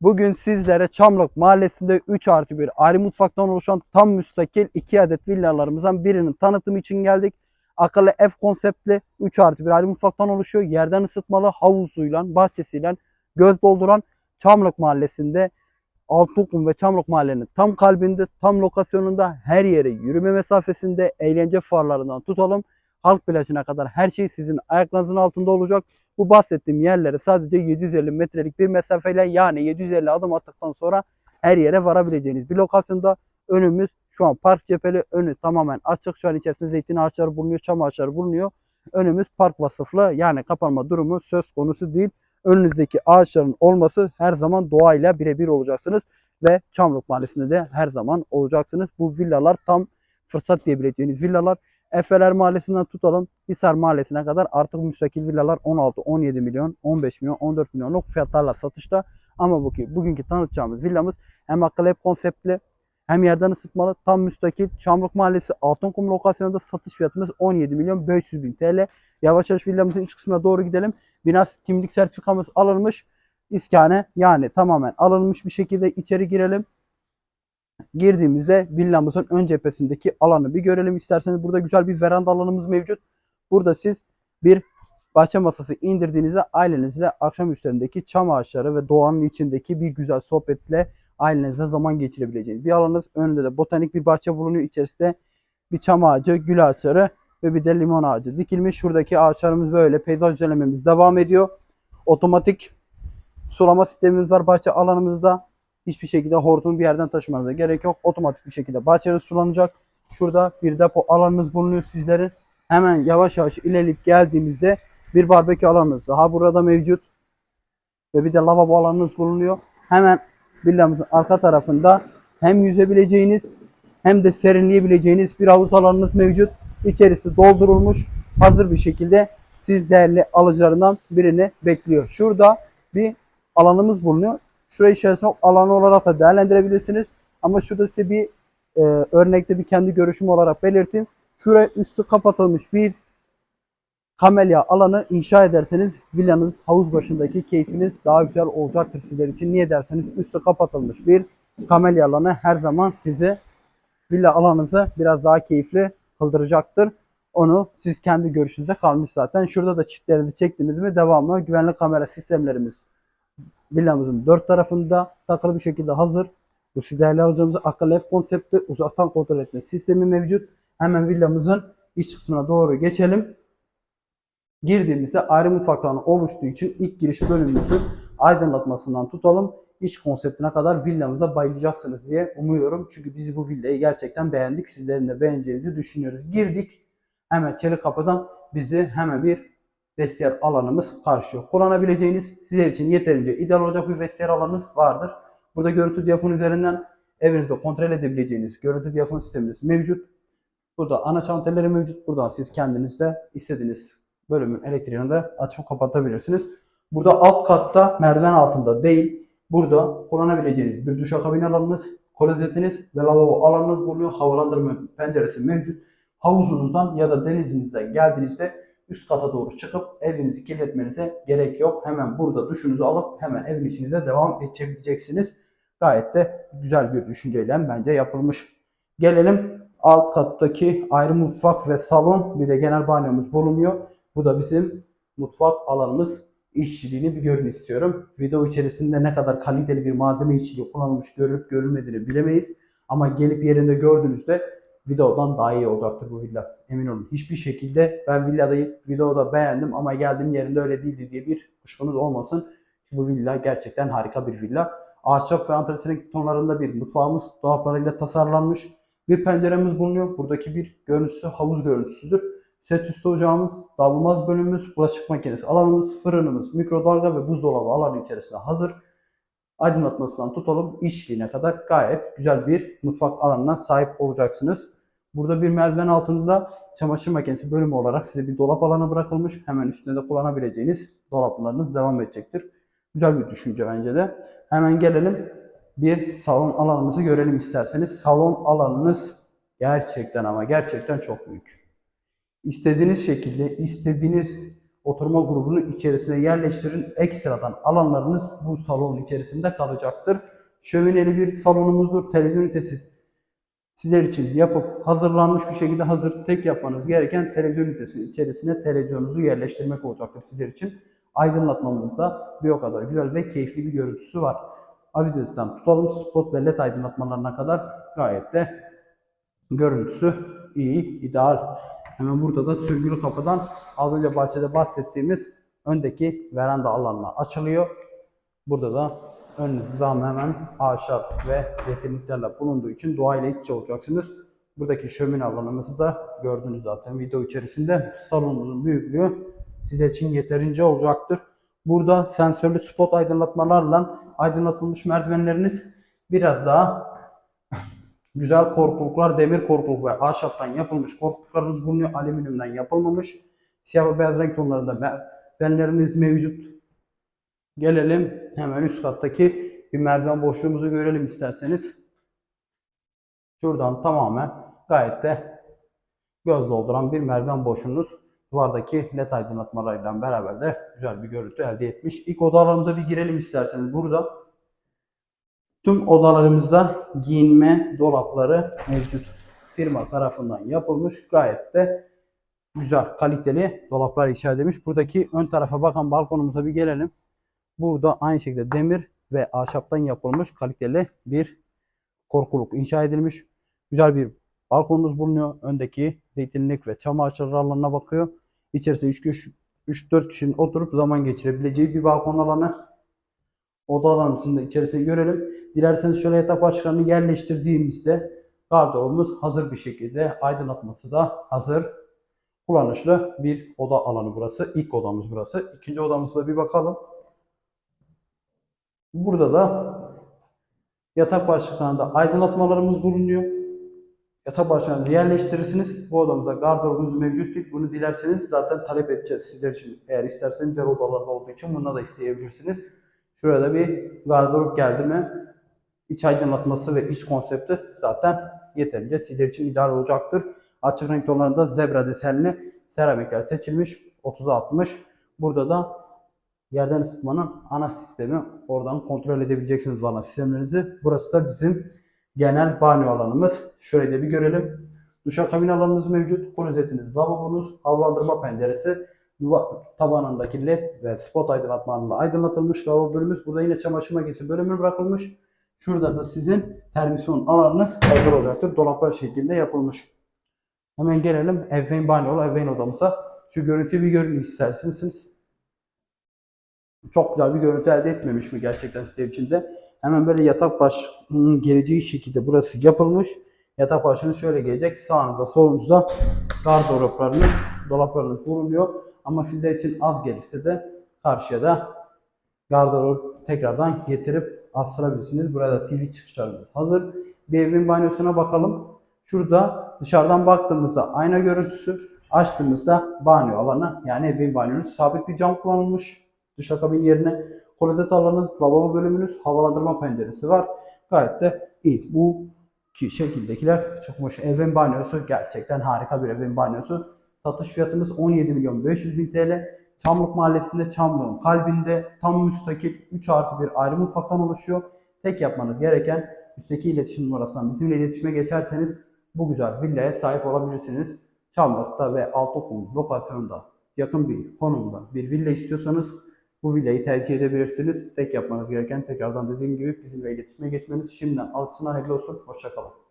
Bugün sizlere Çamlık Mahallesi'nde 3 artı 1 ayrı mutfaktan oluşan tam müstakil 2 adet villalarımızdan birinin tanıtımı için geldik. Akıllı ev konseptli 3 artı 1 ayrı mutfaktan oluşuyor. Yerden ısıtmalı havuzuyla, bahçesiyle göz dolduran Çamlık Mahallesi'nde Altıokul ve Çamlık Mahallenin tam kalbinde, tam lokasyonunda her yere yürüme mesafesinde eğlence farlarından tutalım. Halk plajına kadar her şey sizin ayaklarınızın altında olacak. Bu bahsettiğim yerlere sadece 750 metrelik bir mesafeyle yani 750 adım attıktan sonra her yere varabileceğiniz bir lokasyonda önümüz şu an park cepheli önü tamamen açık. Şu an içerisinde zeytin ağaçları bulunuyor, çam ağaçları bulunuyor. Önümüz park vasıflı yani kapanma durumu söz konusu değil. Önünüzdeki ağaçların olması her zaman doğayla birebir olacaksınız ve Çamlık Mahallesi'nde de her zaman olacaksınız. Bu villalar tam fırsat diyebileceğiniz villalar. Efeler Mahallesi'nden tutalım Hisar Mahallesi'ne kadar artık müstakil villalar 16, 17 milyon, 15 milyon, 14 milyonluk fiyatlarla satışta. Ama bu ki bugünkü tanıtacağımız villamız hem akıllı ev konseptli hem yerden ısıtmalı tam müstakil Çamlık Mahallesi Altınkum lokasyonunda satış fiyatımız 17 milyon 500 bin TL. Yavaş yavaş villamızın iç kısmına doğru gidelim. Bina kimlik sertifikamız alınmış. İskane yani tamamen alınmış bir şekilde içeri girelim. Girdiğimizde villamızın ön cephesindeki alanı bir görelim isterseniz. Burada güzel bir veranda alanımız mevcut. Burada siz bir bahçe masası indirdiğinizde ailenizle akşam üstlerindeki çam ağaçları ve doğanın içindeki bir güzel sohbetle ailenizle zaman geçirebileceğiniz bir alanınız. Önünde de botanik bir bahçe bulunuyor. İçerisinde bir çam ağacı, gül ağaçları ve bir de limon ağacı dikilmiş. Şuradaki ağaçlarımız böyle. Peyzaj düzenlememiz devam ediyor. Otomatik sulama sistemimiz var bahçe alanımızda. Hiçbir şekilde hortumu bir yerden taşımanıza gerek yok. Otomatik bir şekilde bahçeniz sulanacak. Şurada bir depo alanımız bulunuyor sizlerin. Hemen yavaş yavaş ilerleyip geldiğimizde bir barbekü alanımız daha burada mevcut. Ve bir de lavabo alanımız bulunuyor. Hemen villamızın arka tarafında hem yüzebileceğiniz hem de serinleyebileceğiniz bir havuz alanınız mevcut. İçerisi doldurulmuş. Hazır bir şekilde siz değerli alıcılarından birini bekliyor. Şurada bir alanımız bulunuyor. Şurayı içerisinde alanı olarak da değerlendirebilirsiniz. Ama şurada size bir e, örnekte bir kendi görüşüm olarak belirteyim. Şuraya üstü kapatılmış bir kamelya alanı inşa ederseniz villanız havuz başındaki keyfiniz daha güzel olacaktır sizler için. Niye derseniz üstü kapatılmış bir kamelya alanı her zaman sizi villa alanınızı biraz daha keyifli kıldıracaktır. Onu siz kendi görüşünüze kalmış zaten. Şurada da çiftlerinizi çektiniz mi devamlı güvenlik kamera sistemlerimiz villamızın dört tarafında takılı bir şekilde hazır. Bu değerli alıcımızın akıllı ev konsepti uzaktan kontrol etme sistemi mevcut. Hemen villamızın iç kısmına doğru geçelim. Girdiğimizde ayrı mutfakların oluştuğu için ilk giriş bölümümüzün aydınlatmasından tutalım. iç konseptine kadar villamıza bayılacaksınız diye umuyorum. Çünkü biz bu villayı gerçekten beğendik. Sizlerin de beğeneceğinizi düşünüyoruz. Girdik. Hemen çelik kapıdan bizi hemen bir vestiyer alanımız karşılıyor. Kullanabileceğiniz sizler için yeterince ideal olacak bir vestiyer alanınız vardır. Burada görüntü diyafon üzerinden evinizi kontrol edebileceğiniz görüntü diyafon sistemimiz mevcut. Burada ana şantelleri mevcut. Buradan siz kendiniz de istediğiniz bölümün elektriğini de açıp kapatabilirsiniz. Burada alt katta merdiven altında değil. Burada kullanabileceğiniz bir duşakabin alanınız, klozetiniz ve lavabo alanınız bulunuyor. Havalandırma penceresi mevcut. Havuzunuzdan ya da denizinizden geldiğinizde üst kata doğru çıkıp evinizi kirletmenize gerek yok. Hemen burada duşunuzu alıp hemen evin içinize devam edebileceksiniz. Gayet de güzel bir düşünceyle bence yapılmış. Gelelim alt kattaki ayrı mutfak ve salon bir de genel banyomuz bulunuyor. Bu da bizim mutfak alanımız. İşçiliğini bir görün istiyorum. Video içerisinde ne kadar kaliteli bir malzeme işçiliği kullanılmış görülüp görülmediğini bilemeyiz. Ama gelip yerinde gördüğünüzde videodan daha iyi olacaktır bu villa. Emin olun. Hiçbir şekilde ben villadayı videoda beğendim ama geldiğim yerinde öyle değildi diye bir kuşkunuz olmasın. Bu villa gerçekten harika bir villa. Ahşap ve antresenik tonlarında bir mutfağımız dolaplarıyla tasarlanmış. Bir penceremiz bulunuyor. Buradaki bir görüntüsü havuz görüntüsüdür. Set üstü ocağımız, davulmaz bölümümüz, bulaşık makinesi alanımız, fırınımız, mikrodalga ve buzdolabı alanı içerisinde hazır. Aydınlatmasından tutalım işliğine kadar gayet güzel bir mutfak alanına sahip olacaksınız. Burada bir merdiven altında çamaşır makinesi bölümü olarak size bir dolap alanı bırakılmış. Hemen üstünde de kullanabileceğiniz dolaplarınız devam edecektir. Güzel bir düşünce bence de. Hemen gelelim bir salon alanımızı görelim isterseniz. Salon alanınız gerçekten ama gerçekten çok büyük. İstediğiniz şekilde, istediğiniz oturma grubunu içerisine yerleştirin. Ekstradan alanlarınız bu salonun içerisinde kalacaktır. Şömineli bir salonumuzdur. Televizyon ünitesi sizler için yapıp hazırlanmış bir şekilde hazır tek yapmanız gereken televizyon ünitesinin içerisine televizyonunuzu yerleştirmek olacaktır sizler için. Aydınlatmamızda bir o kadar güzel ve keyifli bir görüntüsü var. Avizesinden tutalım spot ve led aydınlatmalarına kadar gayet de görüntüsü iyi, ideal. Hemen burada da sürgülü kapıdan az önce bahçede bahsettiğimiz öndeki veranda alanına açılıyor. Burada da ön nizam hemen ahşap ve yeteneklerle bulunduğu için doğayla iç içe olacaksınız. Buradaki şömine alanımızı da gördünüz zaten video içerisinde. Salonumuzun büyüklüğü size için yeterince olacaktır. Burada sensörlü spot aydınlatmalarla aydınlatılmış merdivenleriniz biraz daha güzel korkuluklar, demir korkuluk ve ahşaptan yapılmış korkuluklarımız bulunuyor. Alüminyumdan yapılmamış. Siyah ve beyaz renk tonlarında merdivenlerimiz mevcut. Gelelim hemen üst kattaki bir merdiven boşluğumuzu görelim isterseniz. Şuradan tamamen gayet de göz dolduran bir merdiven boşluğunuz. Duvardaki led aydınlatmalarıyla beraber de güzel bir görüntü elde etmiş. İlk odalarımıza bir girelim isterseniz. Burada tüm odalarımızda giyinme dolapları mevcut. Firma tarafından yapılmış. Gayet de güzel, kaliteli dolaplar inşa edilmiş. Buradaki ön tarafa bakan balkonumuza bir gelelim. Burada aynı şekilde demir ve ahşaptan yapılmış kaliteli bir korkuluk inşa edilmiş. Güzel bir balkonumuz bulunuyor. Öndeki zeytinlik ve çam ağaçları alanına bakıyor. İçerisinde 3 kişi 3-4 kişinin oturup zaman geçirebileceği bir balkon alanı. Oda alanımızın da içerisini görelim. Dilerseniz şöyle yatak başkanını yerleştirdiğimizde gardırobumuz hazır bir şekilde aydınlatması da hazır. Kullanışlı bir oda alanı burası. İlk odamız burası. İkinci odamıza bir bakalım. Burada da yatak başlıklarında aydınlatmalarımız bulunuyor. Yatak başlığınızı yerleştirirsiniz. Bu odamızda gardırobumuz mevcut değil. Bunu dilerseniz zaten talep edeceğiz sizler için. Eğer isterseniz diğer odalarda olduğu için bunu da isteyebilirsiniz. Şuraya da bir gardırop geldi mi iç aydınlatması ve iç konsepti zaten yeterince sizler için ideal olacaktır. Açık renk tonlarında zebra desenli seramikler seçilmiş. 30'a 60. Burada da yerden ısıtmanın ana sistemi. Oradan kontrol edebileceksiniz ana sistemlerinizi. Burası da bizim genel banyo alanımız. Şöyle de bir görelim. Duşakabin alanınız mevcut. Klozetiniz, lavabonuz, havalandırma penceresi, tabanındaki led ve spot aydınlatmalarla aydınlatılmış lavabo bölümümüz. Burada yine çamaşır makinesi bölümü bırakılmış. Şurada da sizin termisyon alanınız hazır olacaktır. Dolaplar şeklinde yapılmış. Hemen gelelim ebeveyn banyolu ebeveyn odamıza. Şu görüntüyü bir görün isterseniz siz. Çok güzel bir görüntü elde etmemiş mi gerçekten sizler için de. Hemen böyle yatak başının geleceği şekilde burası yapılmış. Yatak başının şöyle gelecek. Sağınızda solunuzda gardıroplarınız, dolaplarınız bulunuyor. Ama sizler için az gelirse de karşıya da gardırop tekrardan getirip astırabilirsiniz. Burada TV çıkışlarımız hazır. Bir evin banyosuna bakalım. Şurada dışarıdan baktığımızda ayna görüntüsü, açtığımızda banyo alanı yani evin banyonuz sabit bir cam kullanılmış. Duşakabin yerine klozet alanı, lavabo bölümünüz, havalandırma penceresi var. Gayet de iyi. Bu ki şekildekiler çıkmış. Evin banyosu gerçekten harika bir evin banyosu. Satış fiyatımız 17 milyon 500 bin TL. Çamlık Mahallesi'nde Çamlık'ın kalbinde tam müstakil 3 artı bir ayrı mutfaktan oluşuyor. Tek yapmanız gereken üstteki iletişim numarasından bizimle iletişime geçerseniz bu güzel villaya sahip olabilirsiniz. Çamlık'ta ve Altıokul lokasyonunda yakın bir konumda bir villa istiyorsanız bu villayı tercih edebilirsiniz. Tek yapmanız gereken tekrardan dediğim gibi bizimle iletişime geçmeniz. Şimdiden altısına hayırlı olsun. Hoşçakalın.